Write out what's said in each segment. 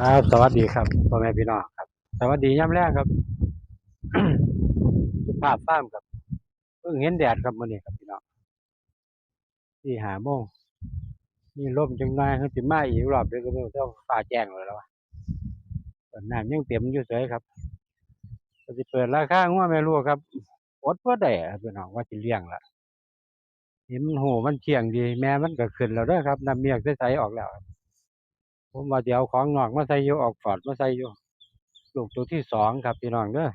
ครับสวัสดีครับพ่อแม่พี่น้องครับ สวัสดีย่ำแรกครับสุภาพฟ้ามครับเพิ่งเห็นแดดครับมื้อนี้ครับพี่น้องที่หาโมงนี่ลมจังไงเขาสิมาอีกรอบเดียวก็ไม่ต้องฟ้าแจ้งเลยแล้ววะนน้ำยังเต็มอยู่เสยครับก็สิเปิดราคางัวแม่ลูกครับอดบ่ได้ครับพี่น้องว่าสิเลี้ยงละเห็นมันโหมันเชียงดี แม่มันก็ขึ้นแล้วด้อครับน้ำเมียกใสๆออกแล้วครับ ผมว่าเดี๋ยวของนอกมาใส่อยู่ออกฟอดมาใส่อยู่ลูกตัวที่สองครับพี่น้องเด้อ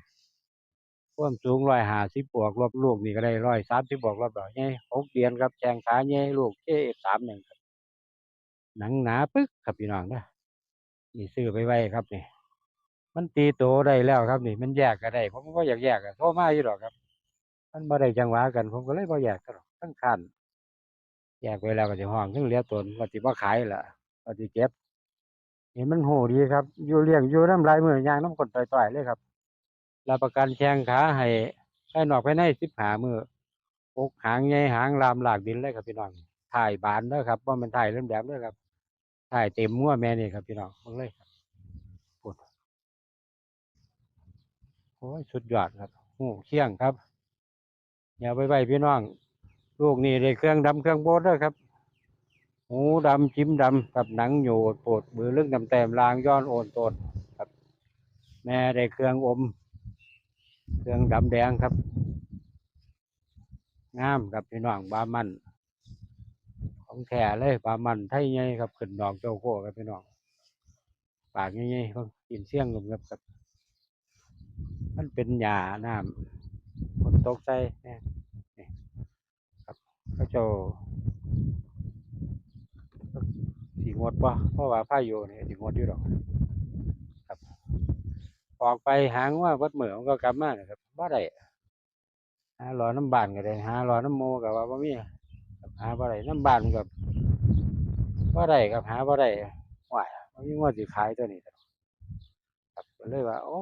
ความสูงร้อยห้าสิบบวกรวบลูกนี่ก็ได้ร้อยสามสิบบวกรวบดอกใหญ่หกเดือนครับแจงขาใหญ่ลูกเจ๊สามหนึ่งครับหนังหนาปึ๊กครับพี่น้องเด้อนี่ซื้อไปไว้ครับนี่มันตีโตได้แล้วครับนี่ มันแยกก็ได้ผมก็อยากแยกอะโทรมาอยู่ดอกครับ มันบ่ได้จังหวะกัน ผมก็เลยบ่แยกกันหรอกทั้งคันแยกไปแล้วก็จะห้องทั้งเลี้ยตนว่าสิบ่ขายล่ะว่าสิเก็บ เห็นมันโหดีครับ อยู่เลี้ยงอยู่น้ำลายมือยางน้ำกดต่อยๆเลยครับรับประกันแข้งขาให้ให้หนอกภายในสิบหามืออกหางใหญ่หางลามหลากดินเลยครับพี่น้องถ่ายบานเด้อครับว่ามันถ่ายเริ่มแดงเด้อครับถ่ายเต็มงัวแม่นี่ครับพี่น้องเบิ่งเลยครับพูดโอ้ยสุดยอดครับหูเคียงครับอย่าไปไว้พี่น้อง ลูกนี่ได้เครื่องดำเครื่องโบดเด้อครับ หูดำจิ้มดำกับหนังโยดโปดมือลึกดำแต้มลางย้อนโอนตนครับ แม่ได้เครื่องอม เครื่องดำแดงครับงามครับพี่น้องบามัน ของแท้เลยบามันไทยใหญ่ครับขึ้นดอกเจ้าโคครับพี่น้องปากใหญ่ๆเขากินเสี่ยงกับครับ มันเป็นหญ้าน้ำฝนตกใส่เนี่ยครับเขาเจ้า สีง ดป่ะเพราะว่าพายุนี่สีงดอยู่ดอกครับ ออกไปหางว่าวัดเหมืองก็กลับมาครับบ่ได้หารอน้ำบานก็ได้หารอน้ำโมก็ว่าบ่มีหาบ่ได้น้ำบานกับบ่ได้ครับหาบ่ได้ว้ายบ่มีงวดสิขายตัวนี้ครับเลยว่า โอ้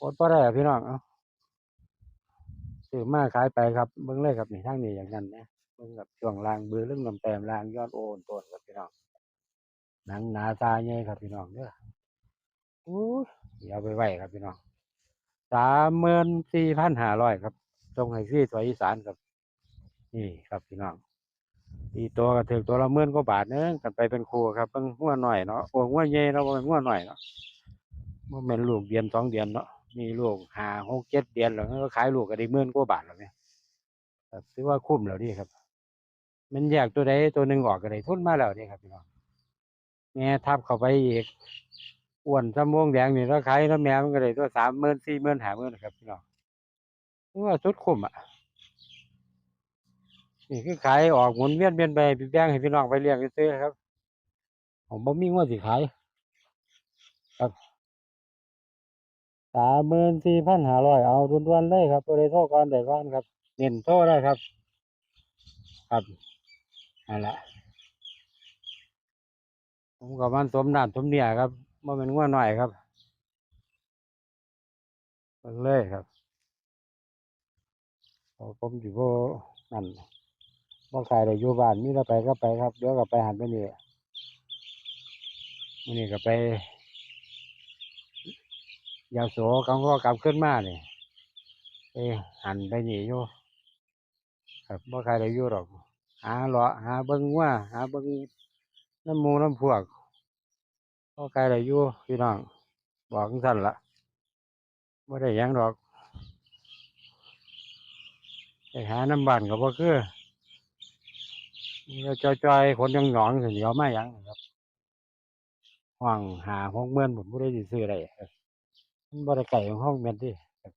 อดบ่ได้พี่น้องเอ้าซื้อมาขายไปครับเบิ่งเลยครับนี่ทางนี้อย่างนั้นนะเบิ่งกับช่วงล่างเบือเรื่องลำแต้มล่างยอดโอนต้นครับพี่น้อง หนังหนาตาใหญ่ครับพี่น้องเด้ออู้ยเดี๋ยวเอาไปไหว้ครับพี่น้องสามหมื่นสี่พันห้าร้อยครับตรงให้ฟรีตัวอีสานครับ นี่ครับพี่น้องอีตัวก็ถึงตัวละหมื่นกว่าบาทเนึงกันไปเป็นครูครับเพิ่งหัวหน่อยเนาะโอ้หัวใหญ่เนาะบ่แม่นหัวหน่อยเนาะมันเป็นลูกเดือนสองเดือนเนาะมีลูกหาหกเจ็ดเดือนแล้วก็ขายลูกก็ได้หมื่นกว่าบาทแล้วเนี่ยถือว่าคุ้มแล้วนี่ครับ มันแยากตัวใดตัวหนึ่งออกก็ได้ทุนมาแล้วนี่ครับพี่น้อง แม่ทับเข้าไปอีกอ้วนสมวงแดงนี่แล้วขายแล้วแม่มันก็เลยตัวสามหมื่นสี่หมื่นห้าหมื่นครับพี่น้องนี่ว่าสุดคุ้มอะนี่คือขายออกหมุนเวียนเวียนไปแบ่งให้พี่น้องไปเลี้ยงซื้อครับ ผมบ่มีงวดสิขายครับสามหมื่นสี่พันห้าร้อยเอาด่วนๆเลยครับตัวใดโทรก่อนได้ก่อนครับ เน้นโทรได้ครับ ครับนั่นแหละ ผมกับมันสมน้ำสมเนี่ยครับมันเป็นง่วหน่อยครับเบิ่งเลยครับพราะผมอยู่บ่นั่นบ่ขายได้อยู่บ้านมีแต่ไปก็ไปครับเดี๋ยวก็ไปหันไปนี่มื้อนี้ก็ไปยาโสกังก็กลับขึ้นมานี่ไปหันไปนี่อยู่ครับบ่ขายได้อยู่หรอกหาเลาะหาเบิ่งว่าหาเบิ่ง น้ำมูน้ำพวกก็ไกลได้อยู่พี่น้อง บอกจั่งซั่นละไม่ได้ยังดอกไปหาน้ำบานก็บ่คือมีเราจอยๆคนยังหยองๆสิเดียวมาหยังครับห้องหาหกเมื่อนผมบ่ได้ซื้อได้ครับมันบ่ได้ไก่ของห้องแม่นติครับ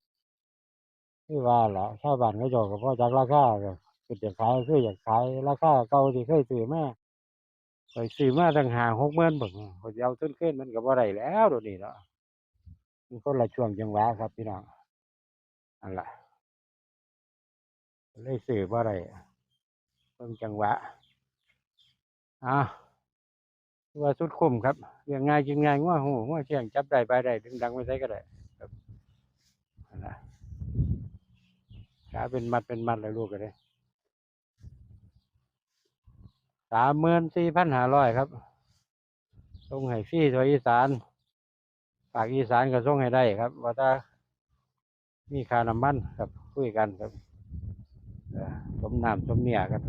คือว่าล่ะชาวบ้านเขาเจ้าก็บ่จักราคาก็คืออยากขายคืออยากขายราคาเก่าที่เคยซื้อมา ข้อยซื้อมาตั้งหาหกหมื่นพุ่นข้อยสิเอาทุนคืนมันก็บ่ได้แล้วเดี๋ยวนี้เนาะมันคนละช่วงจังหวะครับพี่น้องอันละเลยสื่อว่าอะไรเพิ่งจังหวะอ่าว่าสุดคุ้มครับเรื่องง่ายจริงง่ายว่าหูว่าเชียงจับได้ไปได้ดึงดังไม่ใช่ก็ได้ครับอันละขาเป็นมัดเป็นมัดเลยลูกก็ได้ สามหมื่นสี่พันห้าร้อยครับส่งให้ฟรีตัวอีสานฝากอีสานก็ส่งให้ได้ครับ ว่าถ้ามีค่าน้ำมันครับคุยกันครับสมน้ำสมเนียกัน